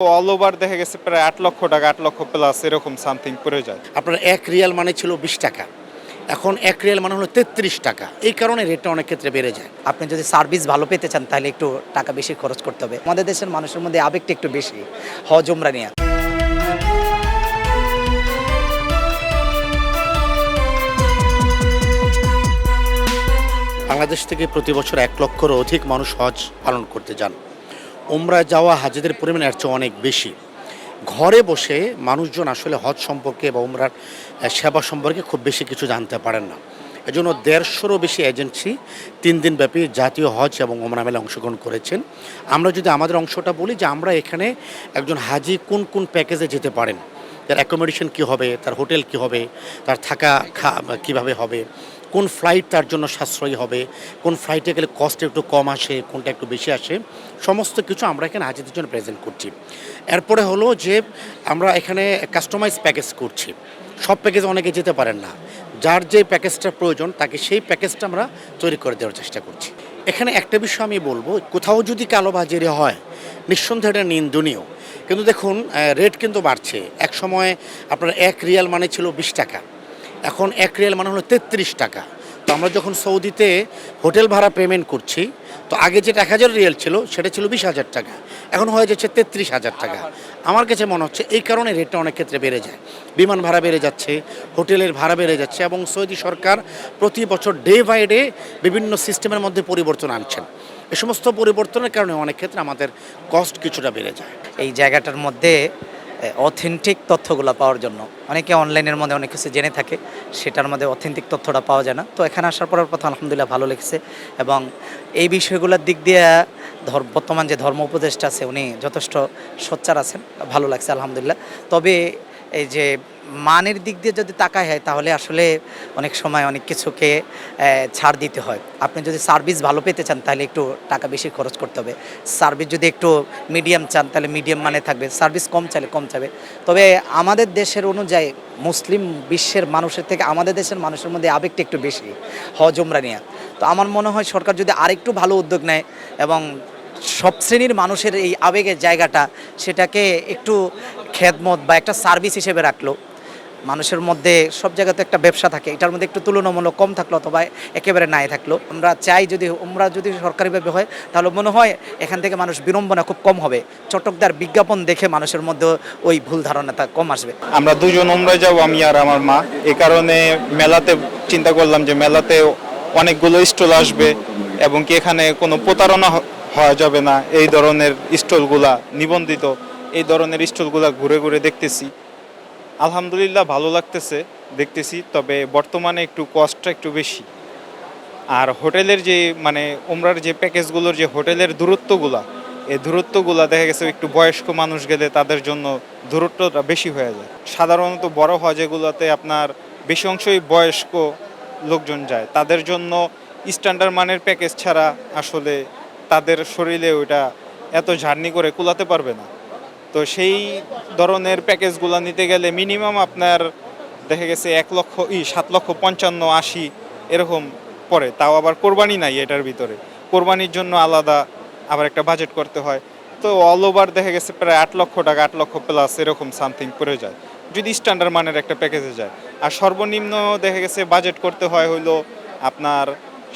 All over দেখা গেছে প্রায় আট লক্ষ টাকা আট লক্ষ প্লাস এরকম সামথিং পড়ে যায়। আপনার এক রিয়াল মানে ছিল বিশ টাকা। এখন এক রিয়াল মানে হলো তেত্রিশ টাকা। এই কারণে রেটটা অনেক ক্ষেত্রে বেড়ে যায়। আপনি যদি সার্ভিস ভালো পেতে চান তাহলে একটু টাকা বেশি খরচ করতে হবে। আমাদের দেশের মানুষের মধ্যে আবেগটা একটু বেশি। হজ উমরা নিয়ে। বাংলাদেশ থেকে প্রতি বছর এক লক্ষর অধিক মানুষ হজ পালন করতে যান। ওমরায় যাওয়া হাজিদের পরিমাণ এর চেয়ে অনেক বেশি। ঘরে বসে মানুষজন আসলে হজ সম্পর্কে বা উমরার সেবা সম্পর্কে খুব বেশি কিছু জানতে পারেন না। এজন্য দেড়শোরও বেশি এজেন্সি তিন দিনব্যাপী জাতীয় হজ এবং ওমরা মেলে অংশগ্রহণ করেছেন। আমরা যদি আমাদের অংশটা বলি যে আমরা এখানে একজন হাজি কোন কোন প্যাকেজে যেতে পারেন? তার অ্যাকোমোডেশন কী হবে? তার হোটেল কী হবে? তার থাকা খা, কীভাবে হবে? কোন ফ্লাইট তার জন্য সাশ্রয়ী হবে, কোন ফ্লাইটে গেলে কস্ট একটু কম আসে, কোনটা একটু বেশি আসে, সমস্ত কিছু আমরা এখানে হাজিদের জন্য প্রেজেন্ট করছি। এরপরে হলো যে আমরা এখানে কাস্টমাইজ প্যাকেজ করছি। সব প্যাকেজ অনেকে যেতে পারেন না। যার যে প্যাকেজটা প্রয়োজন, তাকে সেই প্যাকেজটা আমরা তৈরি করে দেওয়ার চেষ্টা করছি। এখানে একটা বিষয় আমি বলব, কোথাও যদি কালোবাজারি হয়, নিঃসন্দেহে এটা নিন্দনীয়। কিন্তু দেখুন রেট কিন্তু বাড়ছে। এক সময় আপনার এক রিয়াল মানে ছিল বিশ টাকা। এখন এক রিয়াল মানে হলো তেত্রিশ টাকা। তো আমরা যখন সৌদিতে হোটেল ভাড়া পেমেন্ট করছি, তো আগে যেটা এক হাজার রিয়াল ছিল, সেটা ছিল বিশ হাজার টাকা। এখন হয়ে যাচ্ছে তেত্রিশ হাজার টাকা। আমার কাছে মনে হচ্ছে এই কারণে রেটটা অনেক ক্ষেত্রে বেড়ে যায়। বিমান ভাড়া বেড়ে যাচ্ছে, হোটেলের ভাড়া বেড়ে যাচ্ছে এবং সৌদি সরকার প্রতি বছর ডে বাই ডে বিভিন্ন সিস্টেমের মধ্যে পরিবর্তন আনছেন। এ সমস্ত পরিবর্তনের কারণে অনেক ক্ষেত্রে আমাদের কস্ট কিছুটা বেড়ে যায়। এই জায়গাটার মধ্যে অথেন্টিক তথ্যগুলো পাওয়ার জন্য। অনেকে অনলাইনের মধ্যে অনেক কিছু জেনে থাকে, সেটার মধ্যে অথেন্টিক তথ্যটা পাওয়া যায় না। তো এখানে আসার পরের কথা আলহামদুলিল্লাহ ভালো লেগেছে এবং এই বিষয়গুলোর দিক দিয়ে ধর, বর্তমান যে ধর্ম উপদেষ্টা আছে, উনি যথেষ্ট সোচ্চার আছেন, ভালো লাগছে আলহামদুলিল্লাহ। তবে এই যে মানের দিক দিয়ে যদি তাকায় হয়, তাহলে আসলে অনেক সময় অনেক কিছুকে ছাড় দিতে হয়। আপনি যদি সার্ভিস ভালো পেতে চান, তাহলে একটু টাকা বেশি খরচ করতে হবে। সার্ভিস যদি একটু মিডিয়াম চান, তাহলে মিডিয়াম মানে থাকবে। সার্ভিস কম চাইলে কম চাবে। তবে আমাদের দেশের অনুযায়ী, মুসলিম বিশ্বের মানুষের থেকে আমাদের দেশের মানুষের মধ্যে আবেগটা একটু বেশি হজ উমরা নিয়ে। তো আমার মনে হয় সরকার যদি আরেকটু ভালো উদ্যোগ নেয় এবং সব শ্রেণির মানুষের এই আবেগের জায়গাটা, সেটাকে একটু খেদমত বা একটা সার্ভিস হিসেবে রাখল মানুষের মধ্যে সব জায়গাতে একটা ব্যবসা থাকে। এটার মধ্যে একটু তুলনামূলক কম থাকল অথবা একেবারে নাই থাকল। আমরা চাই যদি আমরা যদি সরকারিভাবে হয়, তাহলে মনে হয় এখান থেকে মানুষ বিড়ম্বনা খুব কম হবে। চটকদার বিজ্ঞাপন দেখে মানুষের মধ্যে ওই ভুল ধারণাটা কম আসবে। আমরা দুজন উমরায় যাব, আমি আর আমার মা। এই কারণে মেলাতে চিন্তা করলাম যে মেলাতে অনেকগুলো স্টল আসবে এবং কি এখানে কোনো প্রতারণা হওয়া যাবে না। এই ধরনের স্টলগুলা নিবন্ধিত। এই ধরনের স্টলগুলা ঘুরে ঘুরে দেখতেছি। আলহামদুলিল্লাহ ভালো লাগতেছে, দেখতেছি, তবে বর্তমানে একটু কস্টটা একটু বেশি। আর হোটেলের যে মানে উমরার যে প্যাকেজগুলোর যে হোটেলের দূরত্বগুলা, এই দূরত্বগুলা দেখা গেছে একটু বয়স্ক মানুষ গেলে তাদের জন্য দূরত্বটা বেশি হয়ে যায়। সাধারণত বড় হজেগুলোতে আপনার বেশি অংশই বয়স্ক লোকজন যায়। তাদের জন্য স্ট্যান্ডার্ড মানের প্যাকেজ ছাড়া আসলে তাদের শরীরে ওইটা এত জার্নি করে কুলাতে পারবে না। তো সেই ধরনের প্যাকেজগুলো নিতে গেলে মিনিমাম আপনার দেখা গেছে এক লক্ষ, ই, সাত লক্ষ পঞ্চান্ন, আশি এরকম পড়ে। তাও আবার কোরবানি নাই এটার ভিতরে। কোরবানির জন্য আলাদা আবার একটা বাজেট করতে হয়। তো অল ওভার দেখা গেছে প্রায় আট লক্ষ টাকা, আট লক্ষ প্লাস এরকম সামথিং পড়ে যায়। যদি স্ট্যান্ডার্ড মানের একটা প্যাকেজে যায়। আর সর্বনিম্ন দেখা গেছে বাজেট করতে হয় হইল আপনার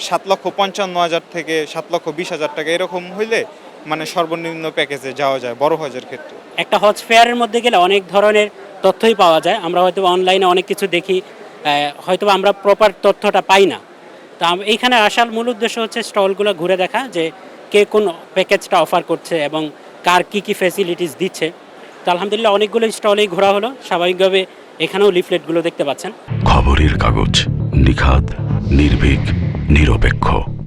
সাত লক্ষ পঞ্চান্ন হাজার থেকে সাত লক্ষ বিশ হাজার টাকা এরকম হইলে মানে সর্বনিম্ন প্যাকেজে যাওয়া যায় বড় হজের ক্ষেত্রে। একটা হজ ফেয়ারের মধ্যে গেলে অনেক ধরনের তথ্যই পাওয়া যায়। আমরা হয়তো অনলাইনে অনেক কিছু দেখি হয়তো আমরা প্রপার তথ্যটা পাই না। তো আম- এইখানে আসার মূল উদ্দেশ্য হচ্ছে স্টলগুলো ঘুরে দেখা যে কে কোন প্যাকেজটা অফার করছে এবং কার কি কি ফেসিলিটিস দিচ্ছে। তো আলহামদুলিল্লাহ অনেকগুলো স্টলেই ঘোরা হলো। স্বাভাবিকভাবে এখানেও লিফলেটগুলো দেখতে পাচ্ছেন। খবরের কাগজ নিখাদ নির্ভীক নিরপেক্ষ।